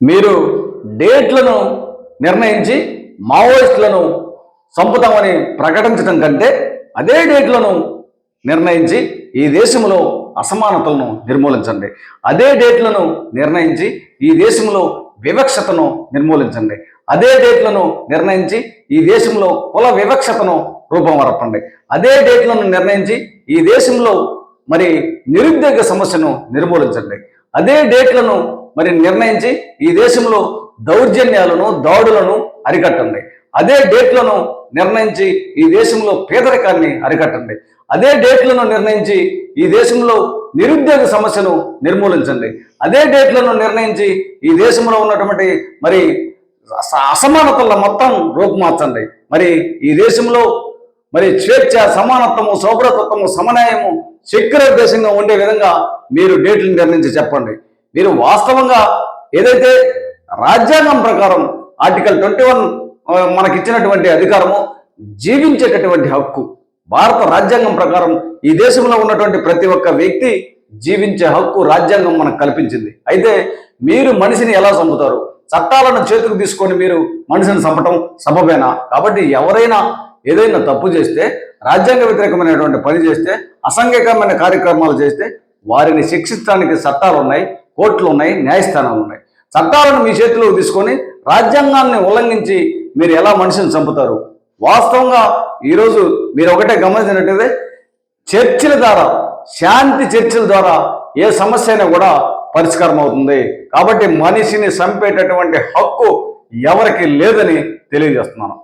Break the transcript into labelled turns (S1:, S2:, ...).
S1: మీరు డేట్లను నిర్ణయించి మావోయిస్టులను చంపుతామని ప్రకటించడం కంటే అదే డేట్లను నిర్ణయించి ఈ దేశంలో అసమానతలను నిర్మూలించండి. అదే డేట్లను నిర్ణయించి ఈ దేశంలో వివక్షతను నిర్మూలించండి. అదే డేట్లను నిర్ణయించి ఈ దేశంలో కుల వివక్షతను రూపమరపండి అదే డేట్లను నిర్ణయించి ఈ దేశంలో మరి నిరుద్యోగ సమస్యను నిర్మూలించండి. అదే డేట్లను మరి నిర్ణయించి ఈ దేశంలో దౌర్జన్యాలను దాడులను అరికట్టండి. అదే డేట్లను నిర్ణయించి ఈ దేశంలో పేదరికాన్ని అరికట్టండి. అదే డేట్లను నిర్ణయించి ఈ దేశంలో నిరుద్యోగ సమస్యను నిర్మూలించండి. అదే డేట్లను నిర్ణయించి ఈ దేశంలో ఉన్నటువంటి మరి అస- అసమానతల మొత్తం రూపుమార్చండి. మరి ఈ దేశంలో మరి స్వేచ్ఛ సమానత్వము సౌభ్రతత్వము సమన్వయము సెక్యులర్ దేశంగా ఉండే విధంగా మీరు డేట్లు నిర్ణయించి చెప్పండి. మీరు వాస్తవంగా ఏదైతే రాజ్యాంగం ప్రకారం ఆర్టికల్ ట్వంటీ వన్ మనకిచ్చినటువంటి అధికారము జీవించేటటువంటి హక్కు భారత రాజ్యాంగం ప్రకారం ఈ దేశంలో ఉన్నటువంటి ప్రతి ఒక్క వ్యక్తి జీవించే హక్కు రాజ్యాంగం మనకు కల్పించింది. అయితే మీరు మనిషిని ఎలా చంపుతారు? చట్టాలను చేతుకు తీసుకొని మీరు మనిషిని చంపటం సబబేనా? కాబట్టి ఎవరైనా ఏదైనా తప్పు చేస్తే రాజ్యాంగ వ్యతిరేకమైనటువంటి పని చేస్తే అసంఘికమైన కార్యక్రమాలు చేస్తే వారిని శిక్షించడానికి చట్టాలు ఉన్నాయి కోర్టులు ఉన్నాయి న్యాయస్థానాలు ఉన్నాయి. చట్టాలను మీ చేతిలో తీసుకొని రాజ్యాంగాన్ని ఉల్లంఘించి మీరు ఎలా మనిషిని చంపుతారు? వాస్తవంగా ఈరోజు మీరు ఒకటే గమనించినట్టయితే చర్చల ద్వారా శాంతి చర్చల ద్వారా ఏ సమస్య అయినా కూడా పరిష్కారం అవుతుంది. కాబట్టి మనిషిని చంపేటటువంటి హక్కు ఎవరికి లేదని తెలియజేస్తున్నాను.